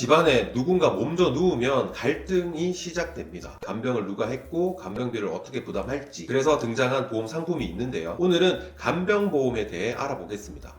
집안에 누군가 몸져 누우면 갈등이 시작됩니다. 간병을 누가 했고 간병비를 어떻게 부담할지 그래서 등장한 보험 상품이 있는데요. 오늘은 간병보험에 대해 알아보겠습니다.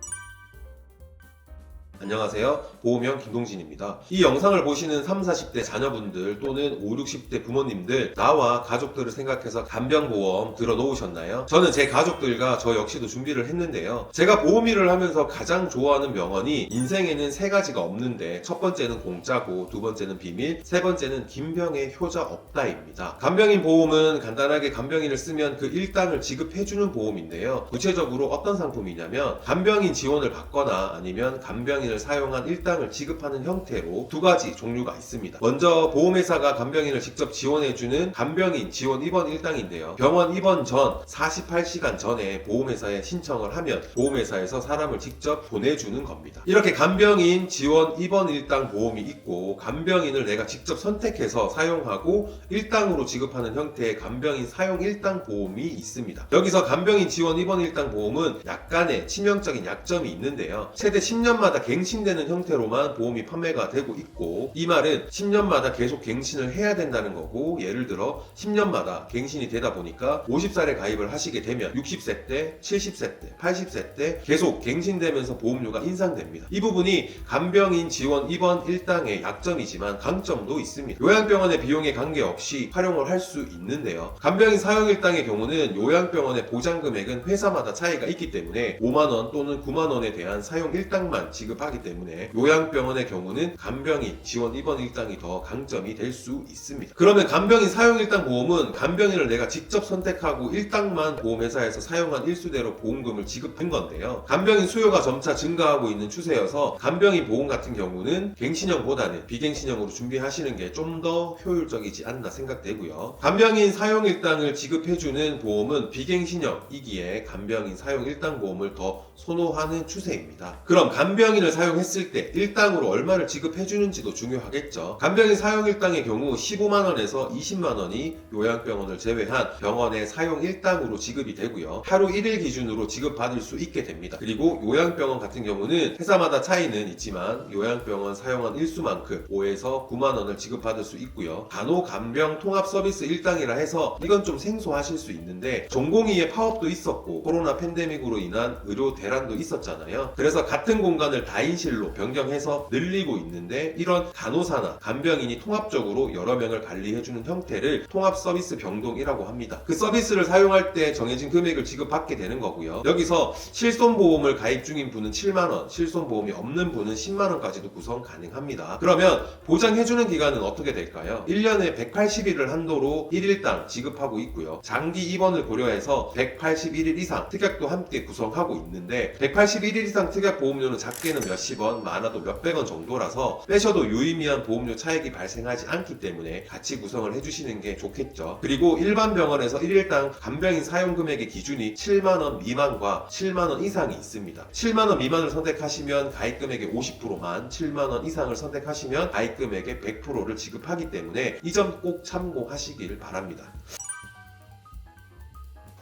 안녕하세요. 보험형 김동진입니다. 이 영상을 보시는 3, 40대 자녀분들 또는 5, 60대 부모님들 나와 가족들을 생각해서 간병보험 들어놓으셨나요? 저는 제 가족들과 저 역시도 준비를 했는데요. 제가 보험 일을 하면서 가장 좋아하는 명언이 인생에는 세 가지가 없는데 첫 번째는 공짜고 두 번째는 비밀, 세 번째는 김병의 효자 없다입니다. 간병인 보험은 간단하게 간병인을 쓰면 그 일당을 지급해주는 보험인데요. 구체적으로 어떤 상품이냐면 간병인 지원을 받거나 아니면 간병인 을 사용한 일당을 지급하는 형태로 두 가지 종류가 있습니다. 먼저 보험회사가 간병인을 직접 지원해주는 간병인 지원 입원 일당인데요. 병원 입원 전 48시간 전에 보험회사에 신청을 하면 보험회사에서 사람을 직접 보내주는 겁니다. 이렇게 간병인 지원 입원 일당 보험이 있고 간병인을 내가 직접 선택해서 사용하고 일당으로 지급하는 형태의 간병인 사용 일당 보험이 있습니다. 여기서 간병인 지원 입원 일당 보험은 약간의 치명적인 약점이 있는데요. 최대 10년마다 갱 신되는 형태로만 보험이 판매가 되고 있고 이 말은 10년마다 계속 갱신을 해야 된다는 거고 예를 들어 10년마다 갱신이 되다 보니까 50살에 가입을 하시게 되면 60세 때, 70세 때, 80세 때 계속 갱신되면서 보험료가 인상됩니다. 이 부분이 간병인 지원 입원 일당의 약점이지만 강점도 있습니다. 요양병원의 비용에 관계없이 활용을 할 수 있는데요. 간병인 사용 일당의 경우는 요양병원의 보장 금액은 회사마다 차이가 있기 때문에 5만원 또는 9만원에 대한 사용 일당만 지급하기 때문에 요양병원의 경우는 간병인 지원 입원 일당이 더 강점이 될 수 있습니다. 그러면 간병인 사용 일당 보험은 간병인을 내가 직접 선택하고 일당만 보험회사에서 사용한 일수대로 보험금을 지급한 건데요. 간병인 수요가 점차 증가하고 있는 추세여서 간병인 보험 같은 경우는 갱신형보다는 비갱신형으로 준비하시는 게 좀 더 효율적이지 않나 생각되고요. 간병인 사용 일당을 지급해주는 보험은 비갱신형이기에 간병인 사용 일당 보험을 더 선호하는 추세입니다. 그럼 간병인을 사용했을 때 일당으로 얼마를 지급해주는지도 중요하겠죠. 간병인 사용 일당의 경우 15만원에서 20만원이 요양병원을 제외한 병원의 사용 일당으로 지급이 되고요. 하루 1일 기준으로 지급받을 수 있게 됩니다. 그리고 요양병원 같은 경우는 회사마다 차이는 있지만 요양병원 사용한 일수만큼 5에서 9만원을 지급받을 수 있고요. 간호 간병 통합 서비스 일당이라 해서 이건 좀 생소하실 수 있는데 전공의의 파업도 있었고 코로나 팬데믹으로 인한 의료 대란도 있었잖아요. 그래서 같은 공간을 다 인실로 변경해서 늘리고 있는데 이런 간호사나 간병인이 통합적으로 여러 명을 관리해주는 형태를 통합 서비스 병동이라고 합니다. 그 서비스를 사용할 때 정해진 금액을 지급받게 되는 거고요. 여기서 실손보험을 가입 중인 분은 7만원, 실손보험이 없는 분은 10만원까지도 구성 가능합니다. 그러면 보장해주는 기간은 어떻게 될까요? 1년에 180일을 한도로 1일당 지급하고 있고요. 장기 입원을 고려해서 181일 이상 특약도 함께 구성하고 있는데 181일 이상 특약 보험료는 작게는 몇십 원, 많아도 몇백 원 정도라서 빼셔도 유의미한 보험료 차익이 발생하지 않기 때문에 같이 구성을 해주시는 게 좋겠죠. 그리고 일반 병원에서 1일당 간병인 사용 금액의 기준이 7만원 미만과 7만원 이상이 있습니다. 7만원 미만을 선택하시면 가입 금액의 50%만 7만원 이상을 선택하시면 가입 금액의 100%를 지급하기 때문에 이 점 꼭 참고하시길 바랍니다.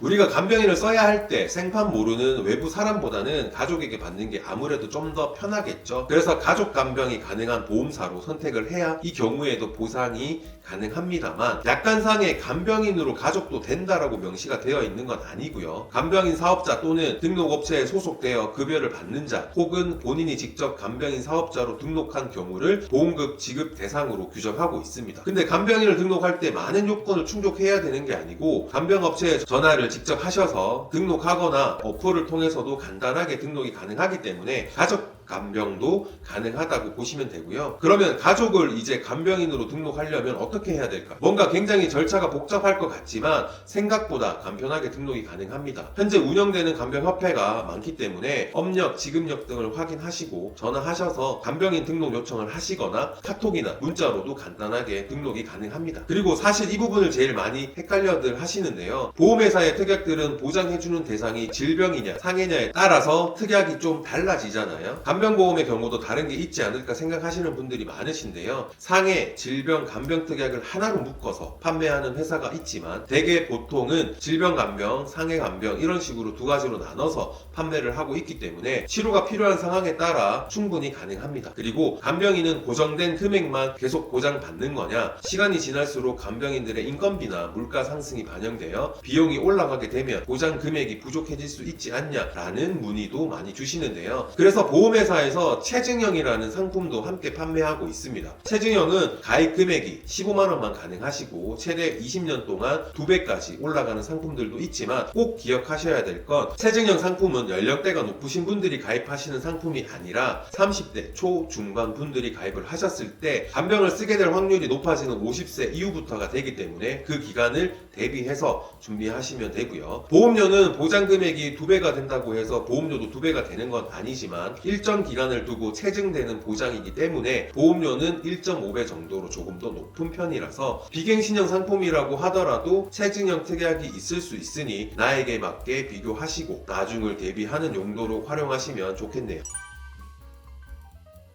우리가 간병인을 써야 할 때 생판 모르는 외부 사람보다는 가족에게 받는 게 아무래도 좀 더 편하겠죠. 그래서 가족 간병이 가능한 보험사로 선택을 해야 이 경우에도 보상이 가능합니다만 약관상의 간병인으로 가족도 된다라고 명시가 되어 있는 건 아니고요. 간병인 사업자 또는 등록업체에 소속되어 급여를 받는 자 혹은 본인이 직접 간병인 사업자로 등록한 경우를 보험급 지급 대상으로 규정하고 있습니다. 근데 간병인을 등록할 때 많은 요건을 충족해야 되는 게 아니고 간병업체에 전화를 직접 하셔서 등록하거나 어플을 통해서도 간단하게 등록이 가능하기 때문에 가족 간병도 가능하다고 보시면 되고요. 그러면 가족을 이제 간병인으로 등록하려면 어떻게 해야 될까? 뭔가 굉장히 절차가 복잡할 것 같지만 생각보다 간편하게 등록이 가능합니다. 현재 운영되는 간병협회가 많기 때문에 업력, 지급력 등을 확인하시고 전화하셔서 간병인 등록 요청을 하시거나 카톡이나 문자로도 간단하게 등록이 가능합니다. 그리고 사실 이 부분을 제일 많이 헷갈려들 하시는데요. 보험회사의 특약들은 보장해주는 대상이 질병이냐 상해냐에 따라서 특약이 좀 달라지잖아요. 간 병보험의 경우도 다른 게 있지 않을까 생각하시는 분들이 많으신데요. 상해, 질병, 간병 특약을 하나로 묶어서 판매하는 회사가 있지만 대개 보통은 질병 간병, 상해 간병 이런 식으로 두 가지로 나눠서 판매를 하고 있기 때문에 치료가 필요한 상황에 따라 충분히 가능합니다. 그리고 간병인은 고정된 금액만 계속 보장받는 거냐? 시간이 지날수록 간병인들의 인건비나 물가 상승이 반영되어 비용이 올라가게 되면 보장 금액이 부족해질 수 있지 않냐라는 문의도 많이 주시는데요. 그래서 보험회사 에서 체증형이라는 상품도 함께 판매하고 있습니다. 체증형은 가입 금액이 15만 원만 가능하시고 최대 20년 동안 2배까지 올라가는 상품들도 있지만 꼭 기억하셔야 될 건 체증형 상품은 연령대가 높으신 분들이 가입하시는 상품이 아니라 30대 초 중반 분들이 가입을 하셨을 때 간병을 쓰게 될 확률이 높아지는 50세 이후부터가 되기 때문에 그 기간을 대비해서 준비하시면 되고요. 보험료는 보장 금액이 두 배가 된다고 해서 보험료도 두 배가 되는 건 아니지만 일정 기간을 두고 체증되는 보장이기 때문에 보험료는 1.5배 정도로 조금 더 높은 편이라서 비갱신형 상품이라고 하더라도 체증형 특약이 있을 수 있으니 나에게 맞게 비교하시고 나중을 대비하는 용도로 활용하시면 좋겠네요.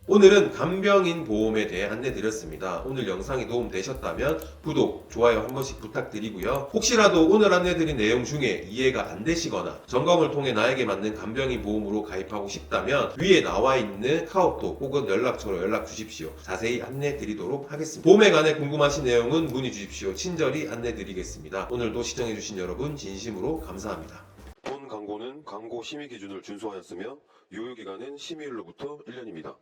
오늘은 간병인 보험에 대해 안내 드렸습니다. 오늘 영상이 도움 되셨다면 구독, 좋아요 한 번씩 부탁드리고요. 혹시라도 오늘 안내 드린 내용 중에 이해가 안 되시거나 점검을 통해 나에게 맞는 간병인 보험으로 가입하고 싶다면 위에 나와 있는 카오톡 혹은 연락처로 연락 주십시오. 자세히 안내 드리도록 하겠습니다. 보험에 관해 궁금하신 내용은 문의 주십시오. 친절히 안내 드리겠습니다. 오늘도 시청해주신 여러분 진심으로 감사합니다. 본 광고는 광고 심의 기준을 준수하였으며 유효기간은 심의일로부터 1년입니다.